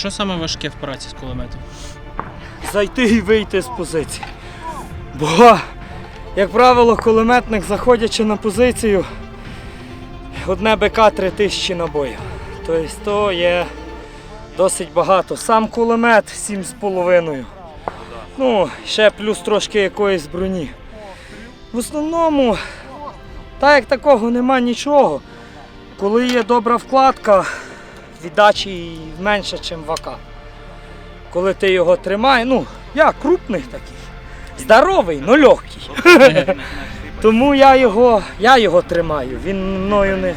що саме важке в праці з кулеметом? зайти і вийти з позиції. Бо, як правило, кулеметник, заходячи на позицію, одне БК 3000 набоїв. Тобто то є досить багато. Сам кулемет 7,5. Ну, ще плюс трошки якоїсь броні. В основному, так як такого нема нічого. Коли є добра вкладка, віддачі менше, ніж вака. Коли ти його тримаєш. Ну, я крупний такий, здоровий, але легкий. Тому я його, я його тримаю, він мною не,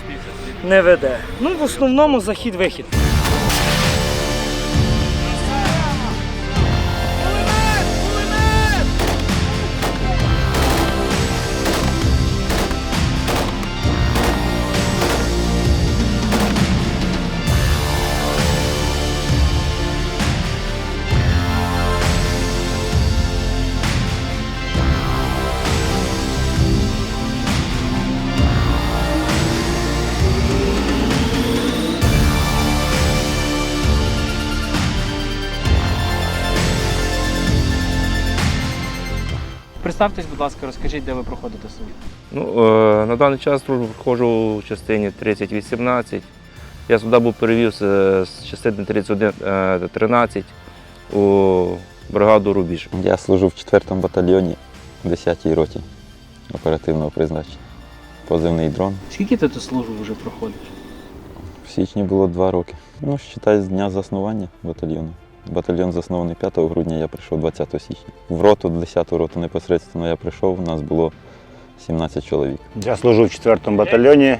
не веде. Ну, в основному захід-вихід. Представтесь, будь ласка, розкажіть, де ви проходите службу. Ну, е, на даний час службу проходжу в частині 3018. Я сюди був перевівся з частини 3113 у бригаду Рубіж. Я служу в 4-му батальйоні 10-й роті оперативного призначення. Позивний дрон. Скільки ти ту службу вже проходиш? В січні було два роки. Ну, считай, з дня заснування батальйону. Батальйон заснований 5 грудня, я прийшов 20 січня. В роту, 10-ту роту непосередньо я прийшов, у нас було 17 чоловік. Я служу в 4-му батальйоні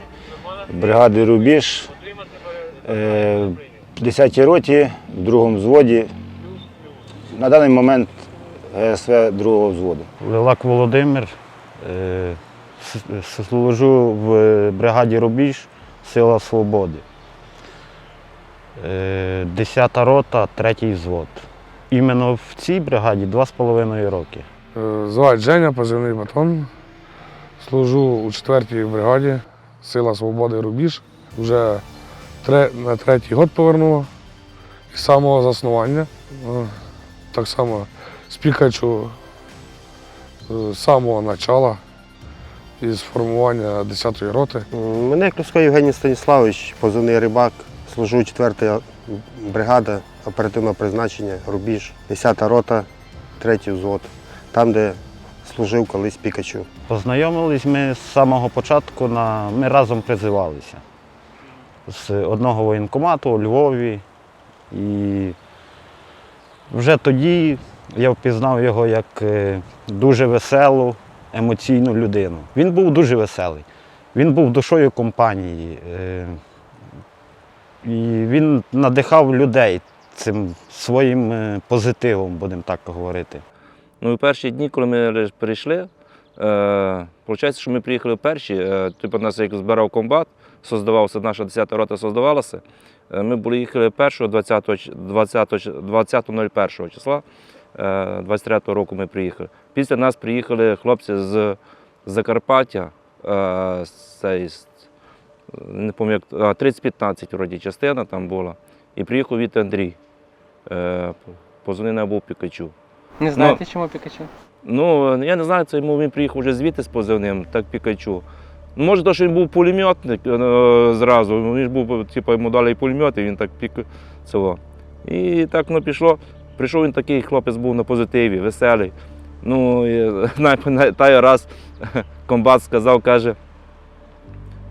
бригади Рубіж, е, в 10-й роті, в другому взводі. На даний момент ГСВ другого взводу. Лилак Володимир. е, Служу в бригаді Рубіж Сила Свободи. Е, 10-та рота, третій взвод. Іменно в цій бригаді два з половиною роки. Е, Звать Женя, позивний батон. Служу у 4-й бригаді Сила Свободи Рубіж. Вже на третій год повернуло. І з самого заснування. Е, Так само з Пікачу е, з самого початку із формування 10-ї роти. Мене Клюско Євгеній Станіславович, позивний рибак, служу 4-та бригада оперативного призначення, рубіж, 10-та рота, третій взвод, там, де служив колись Пікачу. Познайомились ми з самого початку, на... ми разом призивалися. З одного воєнкомату у Львові. І вже тоді я впізнав його як е, дуже веселу, емоційну людину. Він був дуже веселий. Він був душою компанії. І він надихав людей цим своїм е, позитивом, будемо так говорити. Ну і перші дні, коли ми лиш перейшли, е, виходить, що ми приїхали перші. Е, типу нас як збирав комбат, создавався, наша 10-та рота создавалася. Е, ми були їхали 1 20 20.01 числа. е, 23-го року ми приїхали. Після нас приїхали хлопці з Закарпаття, е, з з- не пам'ятаю, як- а, 3015 вроді частина там була. І приїхав від Андрій. Е, Позвонив на був Пікачу. Не знаєте, чому Пікачу? Ну, я не знаю, це йому він приїхав вже звідти з позивним, так Пікачу. Ну, Може, то, що він був пулеметник е, зразу. ну, Він ж був, типу, йому дали і пулемет, і він так пік цього. І так воно пішло. Прийшов він такий, хлопець був на позитиві, веселий. Ну, і, пам'ятаю, раз комбат сказав, каже,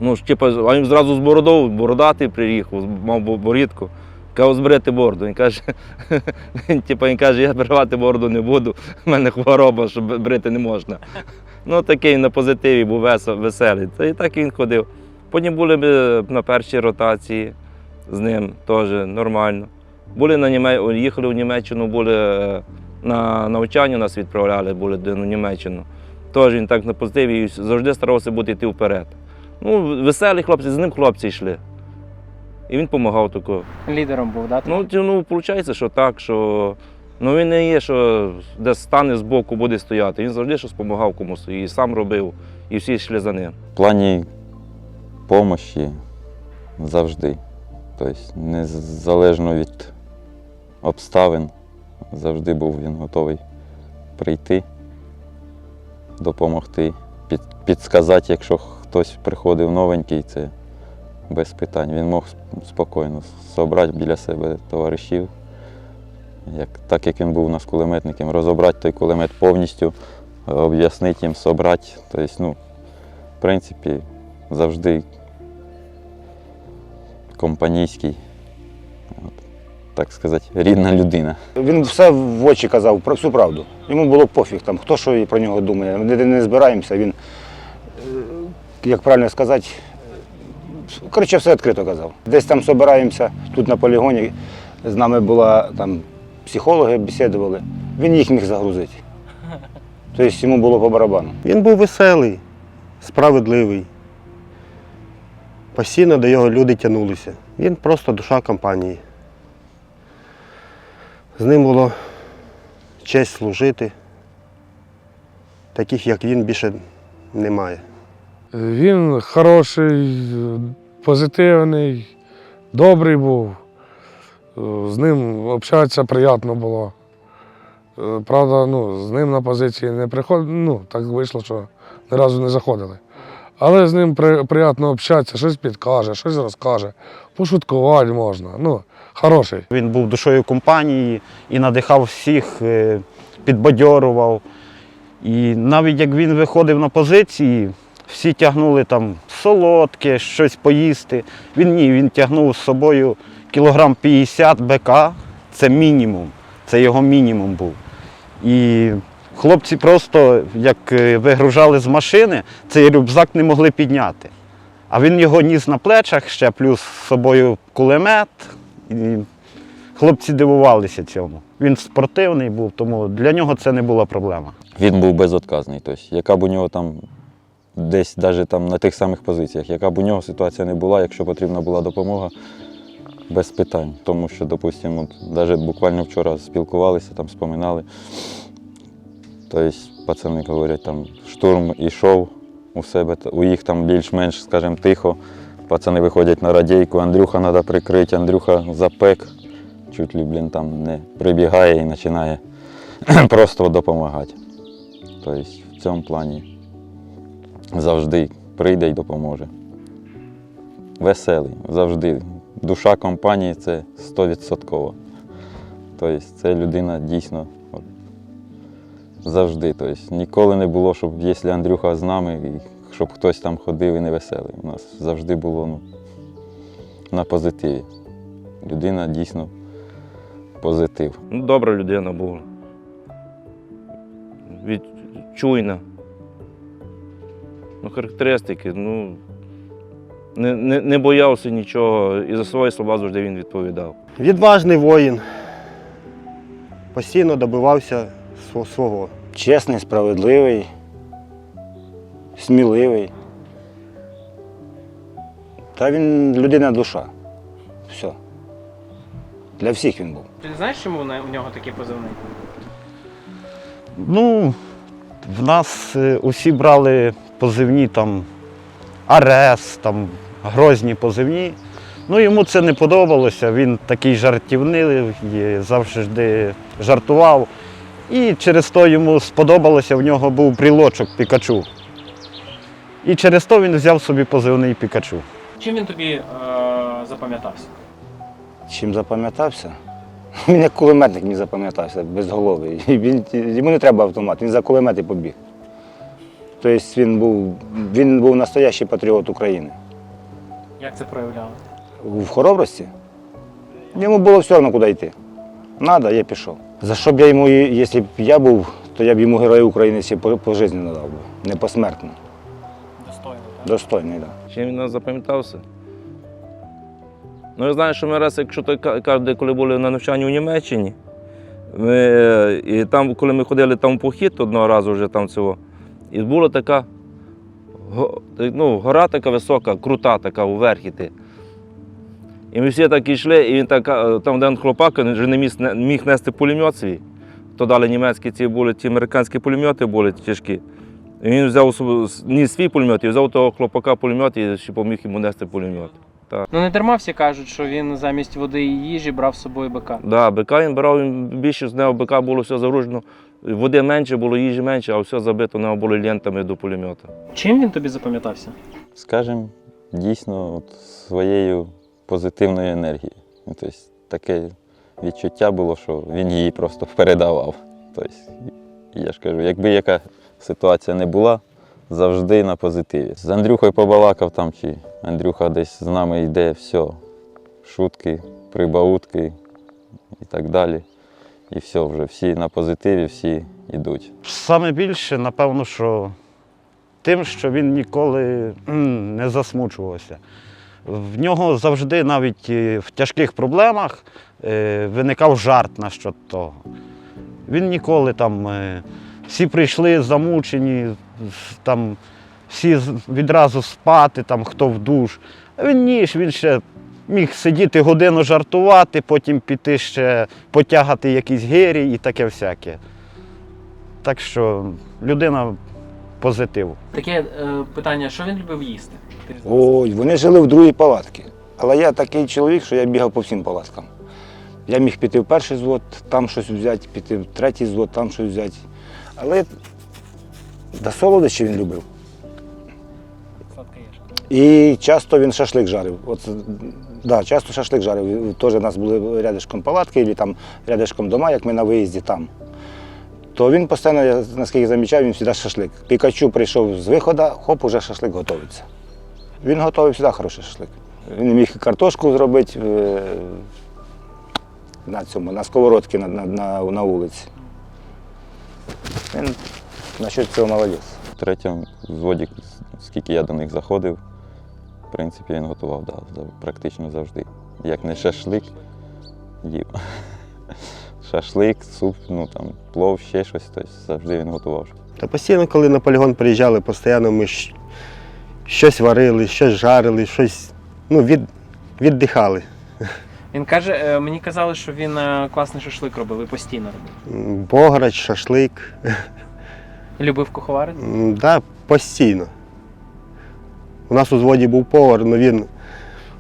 ну, типу, а він зразу з бородою, бородатий приїхав, мав бо- борідку. Каже, збрити бороду. Він каже, типу, він каже, я бривати бороду не буду, в мене хвороба, що брити не можна. Ну, такий на позитиві був веселий. Та і так він ходив. Потім були ми на першій ротації з ним теж нормально. Були на Німе... їхали в Німеччину, були е, на навчання нас відправляли, були на Німеччину. Теж він так на позитиві завжди старався бути йти вперед. Ну, веселі хлопці, з ним хлопці йшли. І він допомагав такого. Лідером був, да? Ну, ну, виходить, що так, що ну, він не є, що десь стане збоку, буде стояти. Він завжди щось допомагав комусь. І сам робив, і всі йшли за ним. В плані помощі завжди. Тобто, незалежно від обставин, завжди був він готовий прийти, допомогти, під, підсказати, якщо хтось приходив новенький, це без питань. Він мог спокійно зібрати біля себе товаришів, як, так як він був у нас кулеметником, розібрати той кулемет повністю, об'яснити їм, зібрати. Тобто, ну, в принципі, завжди компанійський, так сказати, рідна людина. Він все в очі казав, про всю правду. Йому було пофіг, там, хто що про нього думає. Ми не, збираємося, він, як правильно сказати, коротше, все відкрито казав. Десь там збираємося, тут на полігоні, з нами була там психологи бесідували, він їх міг загрузити. Тобто йому було по барабану. Він був веселий, справедливий. Постійно до його люди тягнулися. Він просто душа компанії. З ним було честь служити. Таких, як він, більше немає. Він хороший, позитивний, добрий був. З ним общатися приємно було. Е, Правда, ну, з ним на позиції не приходили, ну, так вийшло, що ні разу не заходили. Але з ним при, приємно общатися, щось підкаже, щось розкаже, пошуткувати можна. Ну, хороший. Він був душою компанії і надихав всіх, е, підбадьорував. І навіть як він виходив на позиції, всі тягнули там солодке, щось поїсти. Він ні, він тягнув з собою кілограм 50 БК, це мінімум, це його мінімум був. І хлопці просто, як е, вигружали з машини, цей рюкзак не могли підняти. А він його ніс на плечах, ще плюс з собою кулемет. І хлопці дивувалися цьому. Він спортивний був, тому для нього це не була проблема. Він був безотказний. Тобто, яка б у нього там десь, навіть там на тих самих позиціях, яка б у нього ситуація не була, якщо потрібна була допомога, без питань. Тому що, допустимо, навіть буквально вчора спілкувалися, там споминали. Тобто, пацани говорять, там штурм ішов у себе, у їх там більш-менш, скажімо, тихо. Пацани виходять на радійку, Андрюха треба прикрити, Андрюха запек. Чуть ли, блін, там не прибігає і починає просто допомагати. Тобто в цьому плані завжди прийде і допоможе. Веселий, завжди. Душа компанії це 100%. Тобто це людина дійсно завжди. Тобто ніколи не було, щоб якщо Андрюха з нами, щоб хтось там ходив і не веселий. У нас завжди було ну, на позитиві. Людина дійсно позитив. Ну, добра людина була. Від... Чуйна. Ну, характеристики, ну. Не, не, не боявся нічого, і за свої слова завжди він відповідав. Відважний воїн. Постійно добивався свого. Чесний, справедливий, сміливий. Та він людина душа. Все. Для всіх він був. Ти знаєш, чому у нього такий позивний? Ну, в нас е, усі брали позивні там Арес, там грозні позивні. Ну, йому це не подобалося. Він такий жартівний, завжди жартував. І через то йому сподобалося, в нього був брілочок Пікачу. І через то він взяв собі позивний Пікачу. Чим він тобі е, запам'ятався? Чим запам'ятався? Він як кулеметник мені запам'ятався, безголовий. Він, йому не треба автомат, він за кулемет і побіг. Тобто він був, він був настоящий патріот України. Як це проявляли? В хоробрості йому було все одно, куди йти. Надо, я пішов. За що б я йому, якщо б я був, то я б йому Героя України ще по, по житті надав би. Не посмертно. Достойно. Достойний, так. Да. Чим він нас запам'ятався? Ну, я знаю, що ми раз, якщо той ка- коли були на навчанні у Німеччині, ми, е, і там, коли ми ходили там в похід одного разу вже там цього, і була така ну, гора така висока, крута така, уверх іти. І ми всі так йшли, і він так, е, там один хлопак він вже не міг, не міг нести пулемет свій. То дали німецькі ці були, ті американські пулемети були тяжкі. І він взяв ніс свій пулемет і взяв того хлопака пулемет і ще поміг йому нести пулемет. Ну не дарма всі кажуть, що він замість води і їжі брав з собою бика. Да, бика він брав, він більше з нього бика було все загружено. Води менше було, їжі менше, а все забито нього було лентами до пулемета. Чим він тобі запам'ятався? Скажем, дійсно от, своєю позитивною енергією. Тобто, таке відчуття було, що він її просто передавав. Тобто, я ж кажу, якби яка ситуація не була, завжди на позитиві. З Андрюхою побалакав там, чи Андрюха десь з нами йде, все. Шутки, прибаутки і так далі. І все, вже всі на позитиві, всі йдуть. Саме більше, напевно, що тим, що він ніколи не засмучувався. В нього завжди, навіть в тяжких проблемах, е, виникав жарт на що того. Він ніколи там, е, всі прийшли замучені, там, всі відразу спати, там, хто в душ. А він ні, він ще міг сидіти годину жартувати, потім піти ще потягати якісь гирі і таке всяке. Так що людина позитив. Таке е, питання, що він любив їсти? Ой, вони жили в другій палатці. Але я такий чоловік, що я бігав по всім палаткам. Я міг піти в перший звод, там щось взяти, піти в третій звод, там щось взяти. Але до солодощі він любив. І часто він шашлик жарив. От, да, часто шашлик жарив. Теж у нас були рядишком палатки, або там рядишком дома, як ми на виїзді там. То він постійно, я наскільки замічав, він завжди шашлик. Пікачу прийшов з виходу, хоп, уже шашлик готується. Він готовий завжди хороший шашлик. Він міг картошку зробити е, на цьому, на сковородці на, на, на, на вулиці. Він насчет цього молодець. В третьому взводі, скільки я до них заходив, принципі, він готував да, практично завжди. Як не шашлик, їв. Шашлик, суп, ну там, плов, ще щось, тобто завжди він готував. Та постійно, коли на полігон приїжджали, постійно ми щось варили, щось жарили, щось ну, від, віддихали. Він каже, е, мені казали, що він е, класний шашлик робив і постійно робив. Бограч, шашлик. Любив куховарити? М, Да, постійно. У нас у зводі був повар, але він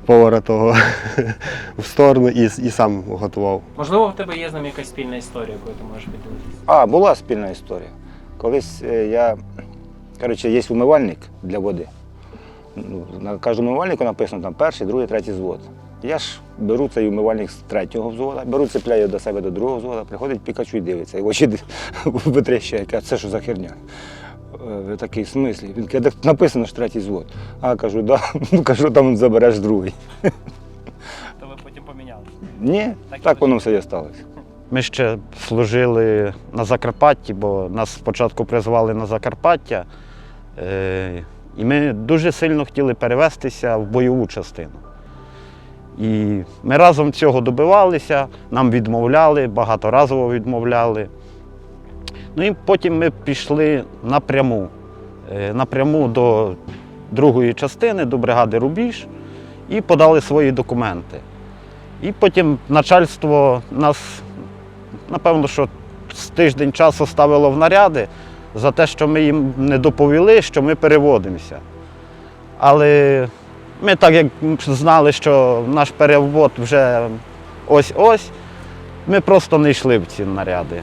повара того в сторону і, і сам готував. Можливо, в тебе є з ним якась спільна історія, якою ти можеш поділитися. А, була спільна історія. Колись е, я, коротше, є умивальник для води. Ну, На кожному умивальнику написано там перший, другий, третій звод. Я ж беру цей умивальник з третього взвода, беру, цепляю до себе до другого взвода, приходить Пікачу і дивиться, і очі витріщає, каже, це що за херня? Е, Ви такий смислі? Він каже, «Так написано ж третій звод. А кажу, да, ну кажу, там забереш другий. То ви потім поміняли. Ні, так воно все і сталося. Ми ще служили на Закарпатті, бо нас спочатку призвали на Закарпаття. Е, і ми дуже сильно хотіли перевестися в бойову частину. І ми разом цього добивалися, нам відмовляли, багаторазово відмовляли. Ну і потім ми пішли напряму, е, напряму до другої частини, до бригади Рубіж, і подали свої документи. І потім начальство нас, напевно, що з тиждень часу ставило в наряди за те, що ми їм не доповіли, що ми переводимося. Але ми так як знали, що наш перевод вже ось-ось, ми просто не йшли в ці наряди.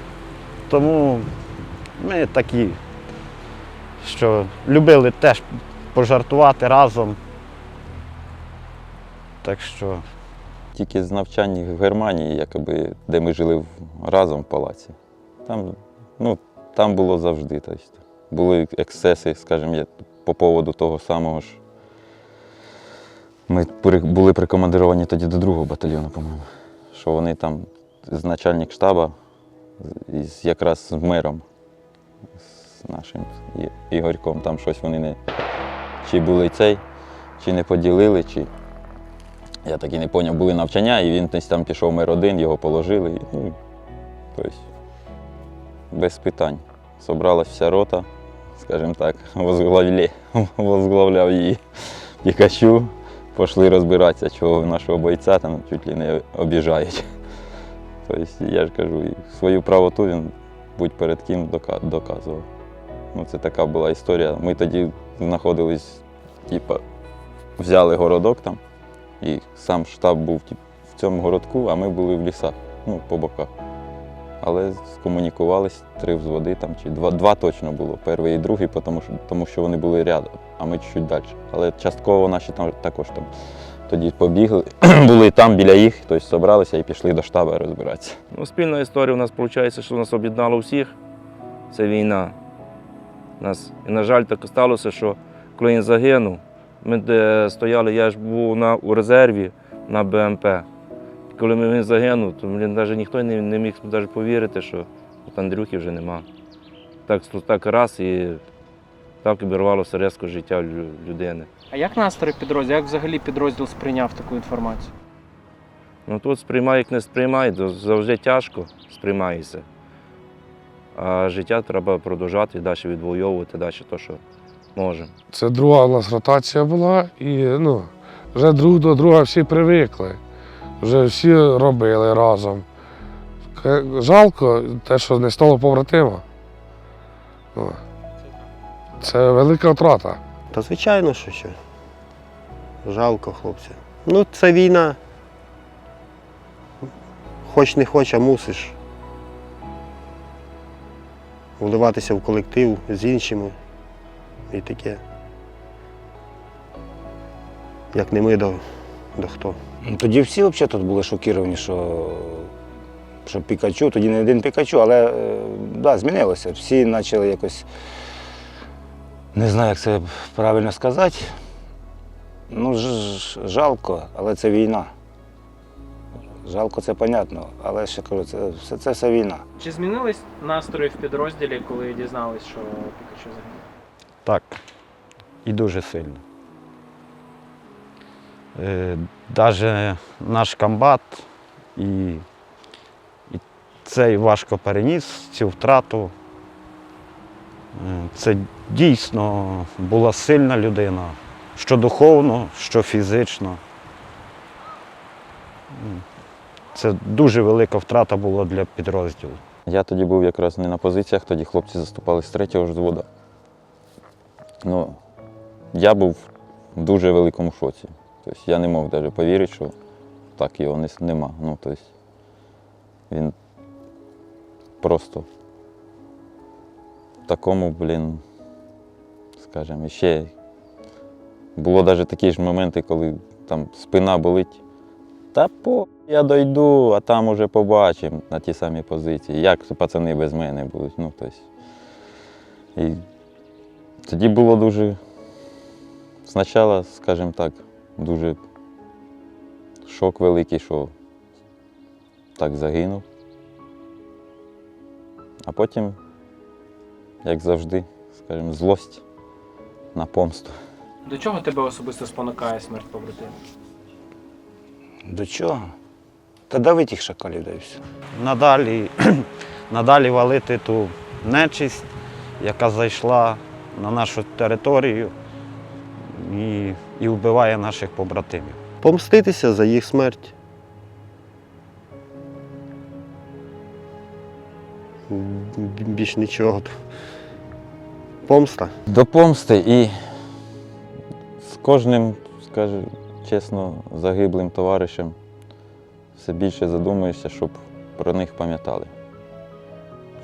Тому ми такі, що любили теж пожартувати разом. Так що Тільки з навчання в Германії, якоби, де ми жили разом в палаці. Там, ну, там було завжди. Тобто, були ексцеси, скажімо, по поводу того самого ж. Ми були прикомандировані тоді до другого батальйону, по-моєму. Що вони там з начальник із якраз з мером, з нашим Ігорьком, там щось вони не. Чи були цей, чи не поділили, чи. Я так і не зрозумів, були навчання, і він десь там пішов мир один, його положили. Ну, тобто, без питань. Собралась вся рота, скажімо так, возглавлі, возглавляв її Пікачу. Пішли розбиратися, чого нашого бойця там чуть ли не обіжають. Тобто, я ж кажу, свою правоту він будь перед ким доказував. Ну, це така була історія. Ми тоді знаходились, типа, взяли городок там, і сам штаб був тип, в цьому городку, а ми були в лісах, ну, по боках. Але скомунікувались три взводи там, чи два, два точно було, перший і другий, тому що, тому що вони були рядом, а ми чуть-чуть далі. Але частково наші там також там тоді побігли, були там біля їх, тобто зібралися і пішли до штабу розбиратися. Ну, спільна історія у нас виходить, що нас об'єднало всіх. Це війна. Нас, і, на жаль, так сталося, що коли він загинув, ми де стояли, я ж був на, у резерві на БМП. І коли він загинув, то блін, навіть ніхто не, не міг навіть повірити, що от Андрюхи вже нема. Так, так раз і так обірвалося резко життя людини. А як настрій підрозділу? Як взагалі підрозділ сприйняв таку інформацію? Ну тут сприймай, як не сприймай, то завжди тяжко сприймається. А життя треба продовжати далі відвоювати, далі те, що можемо. Це друга у нас ротація була, і ну, вже друг до друга всі привикли. Вже всі робили разом. Жалко те, що не стало побратима. Це велика втрата. Та звичайно, що що. Жалко хлопця. Ну, це війна. Хоч не хоч, а мусиш. Вливатися в колектив з іншими. І таке. Як не ми, до, до хто. Ну, Тоді всі взагалі тут були шокіровані, що, що Пікачу, тоді не один Пікачу, але е, да, змінилося. Всі почали якось, не знаю, як це правильно сказати. Ну, жалко, але це війна. Жалко, це понятно, але ще кажу, це все це все війна. Чи змінились настрої в підрозділі, коли дізнались, що Пікачу загинув? Так. І дуже сильно. Е, наш комбат і, і цей важко переніс цю втрату. Це дійсно була сильна людина, що духовно, що фізично. Це дуже велика втрата була для підрозділу. Я тоді був якраз не на позиціях, тоді хлопці заступали з третього взводу. Ну, я був в дуже великому шоці. Тобто я не мог навіть повірити, що так його нема. Ну, тобто, він просто такому, блін, скажімо, ще було навіть такі ж моменти, коли там спина болить. Та по я дойду, а там уже побачимо на ті самі позиції. Як пацани без мене будуть. Ну, тобто. І тоді було дуже. Спочатку, скажімо так, дуже шок великий, що так загинув. А потім, як завжди, скажімо, злость на помсту. До чого тебе особисто спонукає смерть побратима? До чого? Та давить їх шакалів, да і все. надалі, надалі валити ту нечисть, яка зайшла на нашу територію і, і вбиває наших побратимів. Помститися за їх смерть. Більш нічого. Помста. До помсти і з кожним, скажу чесно, загиблим товаришем все більше задумуєшся, щоб про них пам'ятали.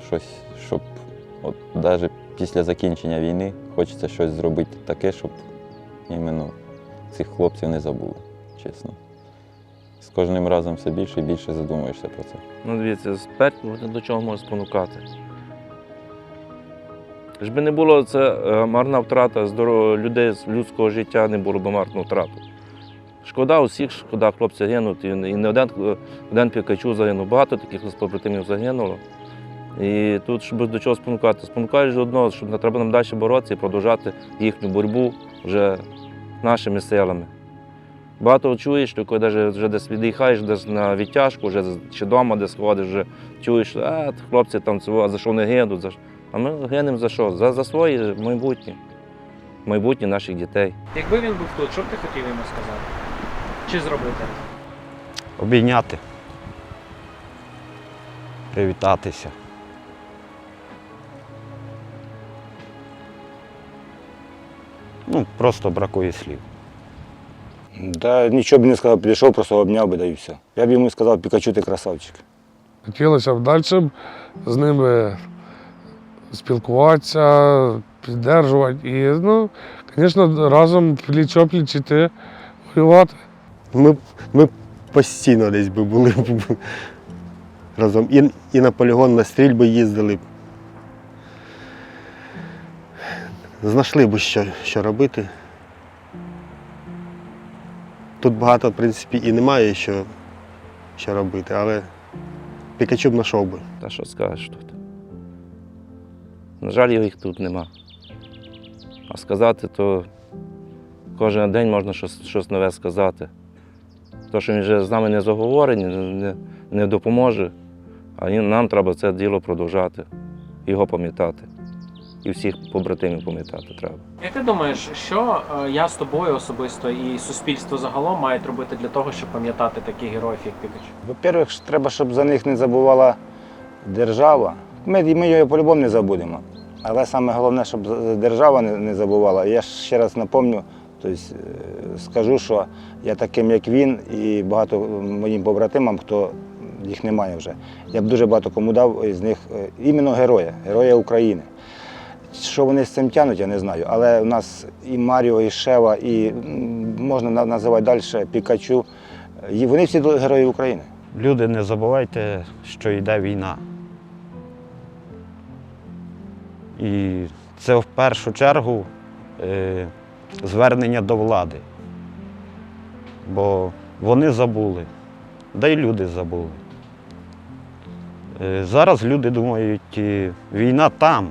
Щось, щоб от навіть після закінчення війни хочеться щось зробити таке, щоб іменно цих хлопців не забули, чесно. З кожним разом все більше і більше задумуєшся про це. Ну, дивіться, смерть ну, до чого може спонукати. Якби не було це е, марна втрата людей з людського життя, не було б марну втрату. Шкода усіх, шкода хлопці гинуть. І не один, е, один Пікачу загинув, багато таких побратимів загинуло. І тут, щоб до чого спонукати, спонукаєш одного, що не треба нам далі боротися і продовжати їхню боротьбу вже нашими силами. Багато чуєш, коли вже десь від'їхаєш десь на відтяжку, вже чи вдома десь ходиш, вже чуєш, що а, хлопці там цього, за що вони гинуть, за. А ми гинемо за що? За, за своє майбутнє, майбутнє наших дітей. Якби він був тут, що б ти хотів йому сказати? Чи зробити? Обійняти. Привітатися. Ну, просто бракує слів. Та нічого б не сказав, підійшов, просто обняв би да і все. Я б йому сказав, Пікачу, ти красавчик. Хотілося б далі з ними спілкуватися, підтримувати і, ну, звісно, разом пліч-опліч іти воювати. Ми, б- ми постійно десь би були б разом. І, і на полігон на стрільби їздили. б. Знайшли б, що, що робити. Тут багато, в принципі, і немає що, що робити, але Пікачу б знайшов би. Та що скажеш тут? На жаль, їх тут нема. А сказати, то кожен день можна щось, щось нове сказати. То, що він вже з нами не заговорений, не, не допоможе, а нам треба це діло продовжати, його пам'ятати. І всіх побратимів пам'ятати треба. Як ти думаєш, що е, я з тобою особисто і суспільство загалом мають робити для того, щоб пам'ятати таких героїв, як Пікачу? Во-первых, треба, щоб за них не забувала держава. Ми, ми його по-любому не забудемо. Але саме головне, щоб держава не, забувала. Я ще раз напомню, тобто, е, скажу, що я таким, як він, і багато моїм побратимам, хто їх немає вже. Я б дуже багато кому дав із них е, іменно героя, героя України. Що вони з цим тянуть, я не знаю. Але у нас і Маріо, і Шева, і можна називати далі Пікачу. І вони всі герої України. Люди, не забувайте, що йде війна. І це в першу чергу е, звернення до влади. Бо вони забули, да й люди забули. Е, зараз люди думають, е, війна там,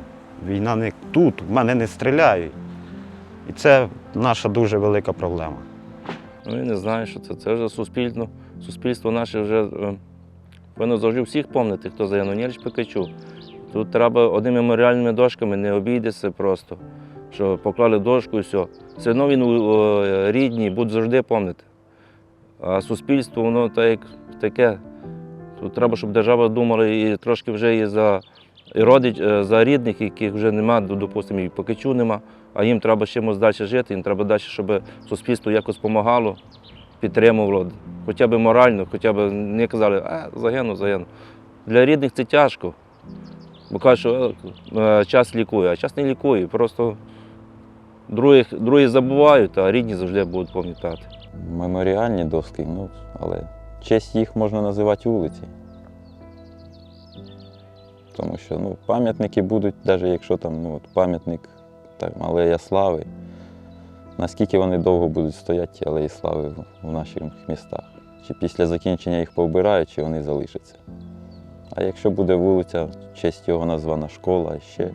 війна не тут, в мене не стріляють. І це наша дуже велика проблема. Ну, я не знаю, що це. Це вже суспільно. Суспільство наше вже е, повинно завжди всіх пам'ятати, хто за Янонєльч Пикачу. Тут треба одними меморіальними дошками не обійдеться просто, що поклали дошку і все. Все одно він е, рідні, будуть завжди пам'ятати. А суспільство, воно так, таке. Тут треба, щоб держава думала і трошки вже і за і родич, е, за рідних, яких вже нема, допустимо, і Пикачу нема, а їм треба чимось далі жити, їм треба далі, щоб суспільство якось допомагало, підтримувало, хоча б морально, хоча б не казали, а загину, загину. Для рідних це тяжко. Бо кажуть, що е, час лікує, а час не лікує. Просто других, другі забувають, а рідні завжди будуть пам'ятати. Меморіальні доски, ну, але честь їх можна називати вулиці. Тому що ну, пам'ятники будуть, навіть якщо там ну, пам'ятник Алея Слави, наскільки вони довго будуть стояти, Алеї Слави в наших містах. Чи після закінчення їх повбирають, чи вони залишаться. А якщо буде вулиця, в честь його названа школа, ще,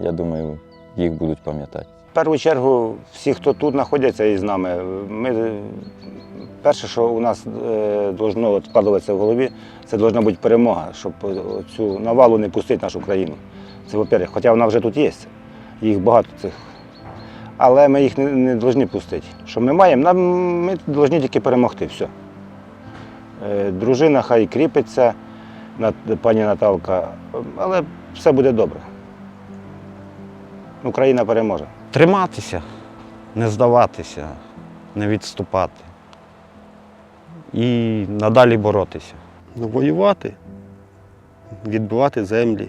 я думаю, їх будуть пам'ятати. В першу чергу, всі, хто тут знаходяться із нами, ми, перше, що у нас е, должно в голові, це повинна бути перемога, щоб цю навалу не пустити нашу країну. Це по-перше, хоча вона вже тут є, їх багато цих. Але ми їх не, повинні пустити. Що ми маємо? Нам, ми повинні тільки перемогти. Все. Е, дружина хай кріпиться, пані Наталка, але все буде добре. Україна переможе. триматися, не здаватися, не відступати і надалі боротися. Ну, воювати, відбивати землі,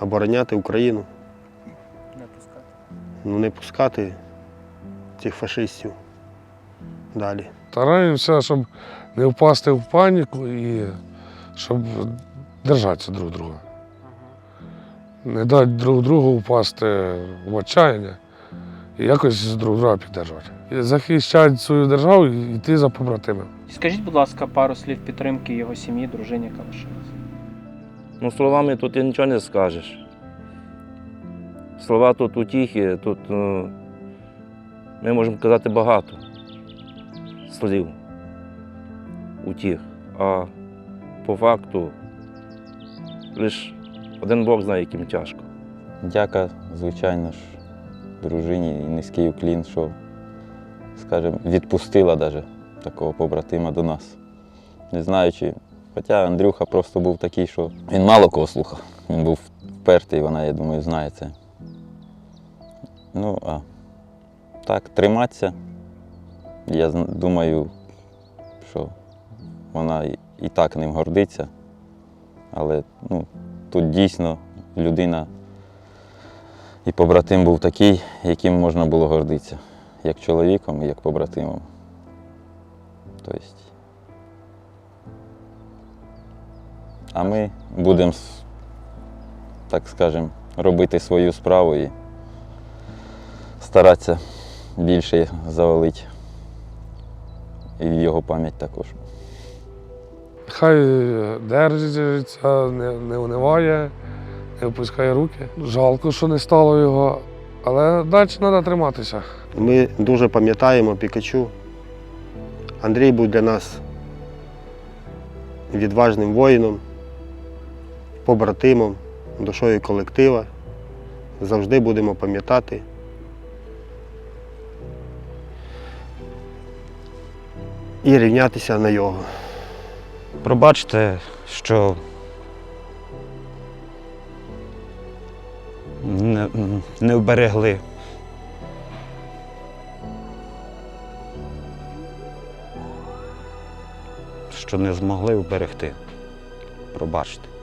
обороняти Україну, Не пускати. ну не пускати цих фашистів далі. Стараємося, щоб не впасти в паніку і щоб держатися друг друга. Не дати друг другу впасти в отчаяння і якось друг друга підтримувати. І захищати свою державу і йти за побратимами. Скажіть, будь ласка, пару слів підтримки його сім'ї, дружині, яка. Ну, словами тут ти нічого не скажеш. Слова тут утіхи, тут ну, ми можемо казати багато слів утіх. А по факту лише один Бог знає, яким тяжко. Дяка, звичайно ж, дружині і низький уклін, що, скажімо, відпустила даже такого побратима до нас. Не знаю, чи. Хоча Андрюха просто був такий, що він мало кого слухав. Він був впертий, вона, я думаю, знає це. Ну, а так, триматися. Я думаю, що вона і- так ним гордиться. Але ну, тут дійсно людина і побратим був такий, яким можна було гордитися, як чоловіком і як побратимом. Тобто, а ми будемо, так скажемо, робити свою справу і старатися більше завалити. І в його пам'ять також. Хай держиться, не, не униває, не опускає руки. Жалко, що не стало його, але далі треба триматися. Ми дуже пам'ятаємо Пікачу. Андрій був для нас відважним воїном, побратимом, душою колектива. Завжди будемо пам'ятати. І рівнятися на його. Пробачте, що не, не вберегли. Що не змогли вберегти. Пробачте.